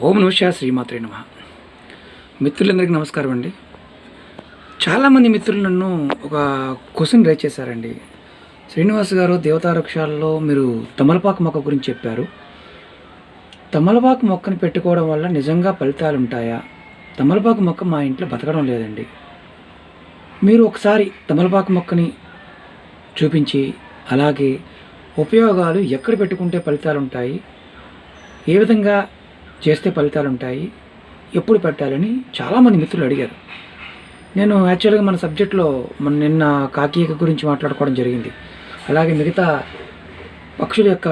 ఓం నమశ శ్రీమాత్రే నమ. మిత్రులందరికీ నమస్కారం అండి. చాలామంది మిత్రులు నన్ను ఒక క్వశ్చన్ రైజ్ చేశారండి. శ్రీనివాస్ గారు దేవతావృక్షాల్లో మీరు తమలపాకు మొక్క గురించి చెప్పారు. తమలపాకు మొక్కని పెట్టుకోవడం వల్ల నిజంగా ఫలితాలు ఉంటాయా? తమలపాకు మొక్క మా ఇంట్లో బతకడం లేదండి. మీరు ఒకసారి తమలపాకు మొక్కని చూపించి అలాగే ఉపయోగాలు ఎక్కడ పెట్టుకుంటే ఫలితాలు ఉంటాయి? ఏ విధంగా చేస్తే ఫలితాలు ఉంటాయి ఎప్పుడు పెట్టాలని చాలామంది మిత్రులు అడిగారు. నేను యాక్చువల్గా మన సబ్జెక్ట్లో మన నిన్న కాకీయక గురించి మాట్లాడుకోవడం జరిగింది. అలాగే మిగతా పక్షుల యొక్క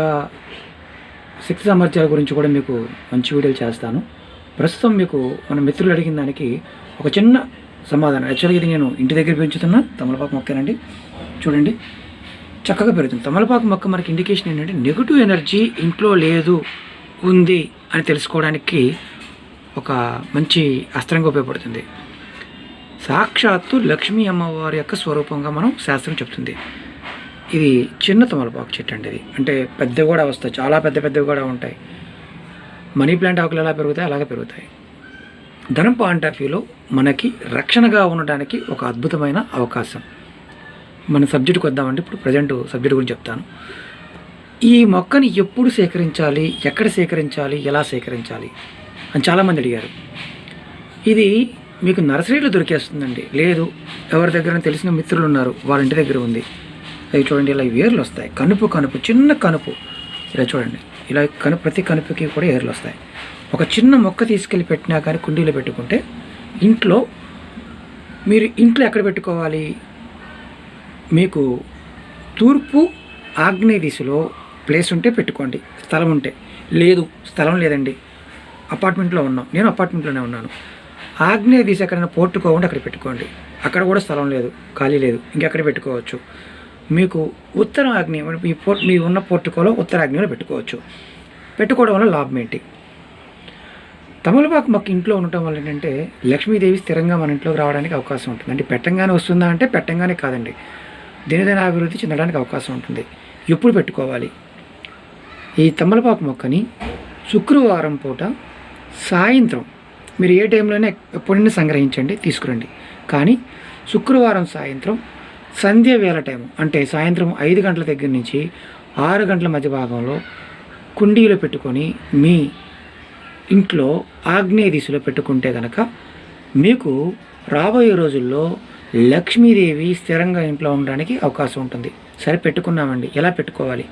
శక్తి సామర్థ్యాల గురించి కూడా మీకు మంచి వీడియోలు చేస్తాను. ప్రస్తుతం మీకు మన మిత్రులు అడిగిన దానికి ఒక చిన్న సమాధానం. యాక్చువల్గా ఇది నేను ఇంటి దగ్గర పెంచుతున్నా తమలపాకు మొక్కేనండి. చూడండి చక్కగా పెరుగుతుంది. తమలపాకు మొక్క మనకి ఇండికేషన్ ఏంటంటే నెగిటివ్ ఎనర్జీ ఇంట్లో లేదు ఉంది. అని తెలుసుకోవడానికి ఒక మంచి అస్త్రంగా ఉపయోగపడుతుంది. సాక్షాత్తు లక్ష్మీ అమ్మవారి యొక్క స్వరూపంగా మనం శాస్త్రం చెప్తుంది. ఇది చిన్న తమలపాకు చెట్టు అండి ఇది. అంటే పెద్దవి కూడా వస్తాయి. చాలా పెద్ద పెద్దవి కూడా ఉంటాయి. మనీ ప్లాంట్ ఆకులు ఎలా పెరుగుతాయి అలాగే పెరుగుతాయి. ధనం పాయింట్ ఆఫ్ వ్యూలో మనకి రక్షణగా ఉండడానికి ఒక అద్భుతమైన అవకాశం. మన సబ్జెక్టుకి వద్దామంటే ఇప్పుడు ప్రజెంట్ సబ్జెక్ట్ గురించి చెప్తాను. ఈ మొక్కని ఎప్పుడు సేకరించాలి? ఎక్కడ సేకరించాలి? ఎలా సేకరించాలి? అని చాలామంది అడిగారు. ఇది మీకు నర్సరీలో దొరికేస్తుందండి. లేదు ఎవరి దగ్గర తెలిసిన మిత్రులు ఉన్నారు వాళ్ళ ఇంటి దగ్గర ఉంది. అవి చూడండి ఇలా వేర్లు వస్తాయి. కనుపు కనుపు చిన్న కనుపు. ఇలా చూడండి ఇలా కను ప్రతి కనుపుకి కూడా ఏర్లు వస్తాయి. ఒక చిన్న మొక్క తీసుకెళ్ళి పెట్టినా కానీ కుండీలో పెట్టుకుంటే ఇంట్లో మీరు ఇంట్లో ఎక్కడ పెట్టుకోవాలి? మీకు తూర్పు ఆగ్నేయ దిశలో ప్లేస్ ఉంటే పెట్టుకోండి. స్థలం ఉంటే. లేదు స్థలం లేదండి. అపార్ట్మెంట్లో ఉన్నాం. నేను అపార్ట్మెంట్లోనే ఉన్నాను. ఆగ్నేయ దిశ ఎక్కడైనా పోర్టుకోకుండా అక్కడ పెట్టుకోండి. అక్కడ కూడా స్థలం లేదు ఖాళీ లేదు. ఇంకెక్కడ పెట్టుకోవచ్చు? మీకు ఉత్తర ఆగ్నేయం మీ పోర్ట్ మీ ఉన్న పోర్టుకోలో ఉత్తర ఆగ్నేయంలో పెట్టుకోవచ్చు. పెట్టుకోవడం వల్ల లాభం ఏంటి? తమలపాకు మాకు ఇంట్లో ఉండటం వల్ల ఏంటంటే లక్ష్మీదేవి స్థిరంగా మన ఇంట్లోకి రావడానికి అవకాశం ఉంటుంది. అంటే పెట్టంగానే వస్తుందా అంటే పెట్టంగానే కాదండి. దినదిన అభివృద్ధి చెందడానికి అవకాశం ఉంటుంది. ఎప్పుడు పెట్టుకోవాలి? ఈ తమలపాకు మొక్కని శుక్రవారం పూట సాయంత్రం మీరు ఏ టైంలోనే ఎప్పుడైనా సంగ్రహించండి తీసుకురండి. కానీ శుక్రవారం సాయంత్రం సంధ్య వేళ టైం అంటే సాయంత్రం ఐదు గంటల దగ్గర నుంచి ఆరు గంటల మధ్య భాగంలో కుండీలో పెట్టుకొని మీ ఇంట్లో ఆగ్నేయ దిశలో పెట్టుకుంటే కనుక మీకు రాబోయే రోజుల్లో లక్ష్మీదేవి స్థిరంగా ఇంట్లో ఉండడానికి అవకాశం ఉంటుంది. సరే పెట్టుకున్నామండి. ఎలా పెట్టుకోవాలి?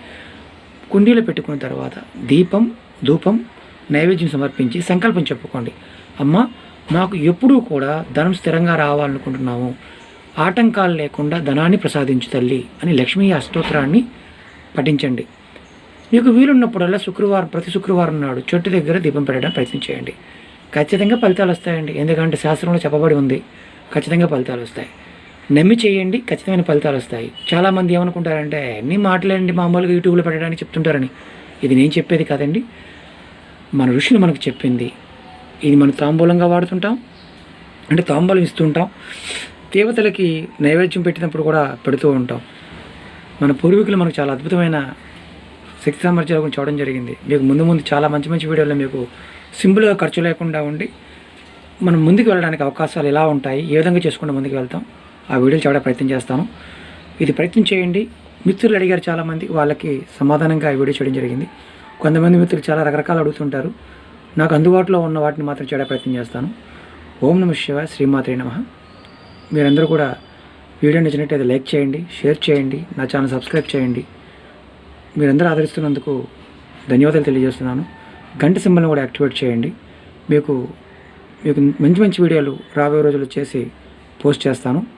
కుండీలో పెట్టుకున్న తర్వాత దీపం ధూపం నైవేద్యం సమర్పించి సంకల్పం చెప్పుకోండి. అమ్మ మాకు ఎప్పుడూ కూడా ధనం స్థిరంగా రావాలనుకుంటున్నాము. ఆటంకాలు లేకుండా ధనాన్ని ప్రసాదించు తల్లి అని లక్ష్మీ అష్టోత్తరాన్ని పఠించండి. మీకు వీలున్నప్పుడల్లా శుక్రవారం ప్రతి శుక్రవారం నాడు చెట్టు దగ్గర దీపం పెట్టడానికి ప్రయత్నం చేయండి. ఖచ్చితంగా ఫలితాలు వస్తాయండి. ఎందుకంటే శాస్త్రంలో చెప్పబడి ఉంది. ఖచ్చితంగా ఫలితాలు వస్తాయి. నమ్మి చేయండి ఖచ్చితమైన ఫలితాలు వస్తాయి. చాలామంది ఏమనుకుంటారంటే అన్ని మాటలేండి మామూలుగా యూట్యూబ్లో పెట్టడానికి చెప్తుంటారని? ఇది నేను చెప్పేది కాదండి. మన ఋషులు మనకు చెప్పింది ఇది మనం తాంబూలంగా వాడుతుంటాం అంటే తాంబూలం ఇస్తుంటాం దేవతలకి నైవేద్యం పెట్టినప్పుడు కూడా పెడుతూ ఉంటాం. మన పూర్వీకులు మనకు చాలా అద్భుతమైన శక్తి సామర్థ్యాల గురించి చూడడం జరిగింది. మీకు ముందు ముందు చాలా మంచి మంచి వీడియోలో మీకు సింపుల్గా ఖర్చు లేకుండా ఉండి మనం ముందుకు వెళ్ళడానికి అవకాశాలు ఎలా ఉంటాయి ఏ విధంగా చేసుకుంటూ ముందుకు వెళ్తాం ఆ వీడియోలు చూడ ప్రయత్నం చేస్తాను. ఇది ప్రయత్నం చేయండి. మిత్రులు అడిగారు చాలామంది. వాళ్ళకి సమాధానంగా ఈ వీడియో చేయడం జరిగింది. కొంతమంది మిత్రులు చాలా రకరకాలు అడుగుతుంటారు. నాకు అందుబాటులో ఉన్న వాటిని మాత్రం చేయడం ప్రయత్నం చేస్తాను. ఓం నమ శివ శ్రీమాత్రి నమ. మీరందరూ కూడా వీడియో నచ్చినట్టయితే లైక్ చేయండి షేర్ చేయండి నా ఛానల్ సబ్స్క్రైబ్ చేయండి. మీరందరూ ఆదరిస్తున్నందుకు ధన్యవాదాలు తెలియజేస్తున్నాను. గంట సింబల్ని కూడా యాక్టివేట్ చేయండి. మీకు మీకు మంచి మంచి వీడియోలు రాబోయే రోజులు చేసి పోస్ట్ చేస్తాను.